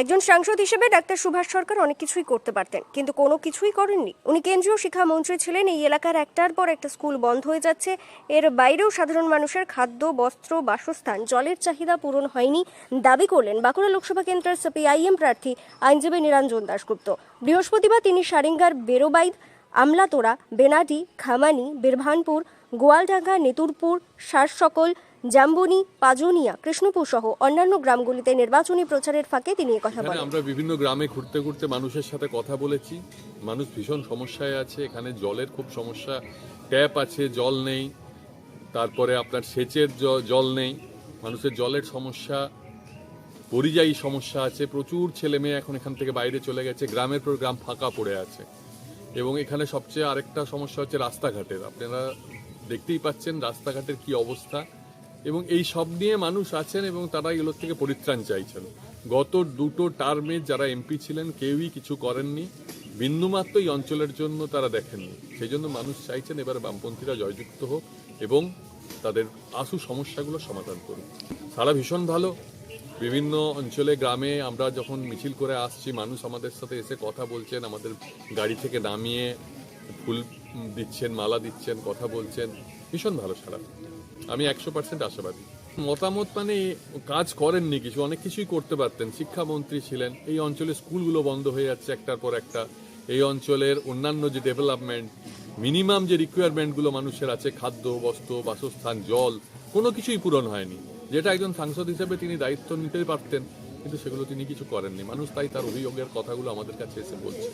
একজন সাংসদ হিসেবে ডাক্তার সুভাষ সরকার অনেক কিছুই করতে পারতেন, কিন্তু কোনো কিছুই করেননি। উনি কেন্দ্রীয় শিক্ষামন্ত্রী ছিলেন, এই এলাকার একটার পর একটা স্কুল বন্ধ হয়ে যাচ্ছে। এর বাইরেও সাধারণ মানুষের খাদ্য, বস্ত্র, বাসস্থান, জলের চাহিদা পূরণ হয়নি দাবি করলেন বাঁকুড়া লোকসভা কেন্দ্রের সিপিআইএম প্রার্থী আইনজীবী নিরঞ্জন দাশগুপ্ত। বৃহস্পতিবার তিনি সারেঙ্গার বেরোবাইদ আমলাতোড়া, বেনাটি, খামানি, বীরভানপুর, গোয়ালডাঙ্গা, নেতুরপুর শাসসকল জাম্বনি পাজনিয়া কৃষ্ণপুর সহ অন্যান্য গ্রামগুলিতে নির্বাচনী প্রচারের ফাঁকে তিনি কথা বলেন। আমরা বিভিন্ন গ্রামে ঘুরতে ঘুরতে মানুষের সাথে কথা বলেছি। মানুষ ভীষণ সমস্যায় আছে। এখানে জলের খুব সমস্যা। ট্যাপ আছে জল নেই। তারপরে আপনার সেচের জল নেই। মানুষের জলের সমস্যা পরিযায়ী সমস্যা আছে। প্রচুর ছেলে মেয়ে এখন এখান থেকে বাইরে চলে গেছে। গ্রামের পর গ্রাম ফাঁকা পড়ে আছে। এবং এখানে সবচেয়ে আরেকটা সমস্যা হচ্ছে রাস্তাঘাটের। আপনারা দেখতেই পাচ্ছেন রাস্তাঘাটের কি অবস্থা। এবং এই সব নিয়ে মানুষ আছেন এবং তারা এগুলোর থেকে পরিত্রাণ চাইছেন। গত দুটো টার্মে যারা এমপি ছিলেন, কেউই কিছু করেননি। বিন্দুমাত্র এই অঞ্চলের জন্য তারা দেখেননি। সেই জন্য মানুষ চাইছেন এবার বামপন্থীরা জয়যুক্ত হোক এবং তাদের আশু সমস্যাগুলো সমাধান করুক। সারা ভীষণ ভালো। বিভিন্ন অঞ্চলে, গ্রামে আমরা যখন মিছিল করে আসছি, মানুষ আমাদের সাথে এসে কথা বলছেন, আমাদের গাড়ি থেকে নামিয়ে ফুল দিচ্ছেন, মালা দিচ্ছেন, কথা বলছেন। ভীষণ ভালো সারা। আমি একশো পার্সেন্ট আশাবাদী। মতামত মানে কাজ করেননি কিছু, অনেক কিছুই করতে পারতেন। শিক্ষামন্ত্রী ছিলেন, এই অঞ্চলে স্কুলগুলো বন্ধ হয়ে যাচ্ছে একটার পর একটা। এই অঞ্চলের অন্যান্য যে ডেভেলপমেন্ট মিনিমাম যে রিকোয়ারমেন্টগুলো মানুষের আছে, খাদ্য, বস্ত্র, বাসস্থান, জল, কোনো কিছুই পূরণ হয়নি। যেটা একজন সাংসদ হিসেবে তিনি দায়িত্ব নিতে পারতেন, কিন্তু সেগুলো তিনি কিছু করেননি। মানুষ তাই তার অভিযোগের কথাগুলো আমাদের কাছে এসে বলছে।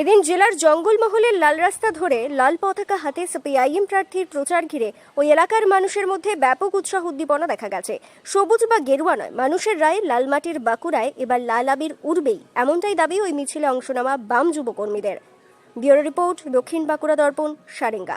এদিন জেলার জঙ্গলমহলের লাল রাস্তা ধরে লাল পতাকা হাতে সিপিআইএম প্রার্থীর প্রচার ঘিরে ওই এলাকার মানুষের মধ্যে ব্যাপক উৎসাহ উদ্দীপনা দেখা গেছে। সবুজ বা গেরুয়া নয়, মানুষের রায় লাল মাটির বাঁকুড়ায় এবার লাল আবির উড়বেই। এমনটাই দাবি ওই মিছিলে অংশ নেওয়া বাম যুবকর্মীদের। ব্যুরো রিপোর্ট দক্ষিণ বাঁকুড়া দর্পণ, সারেঙ্গা।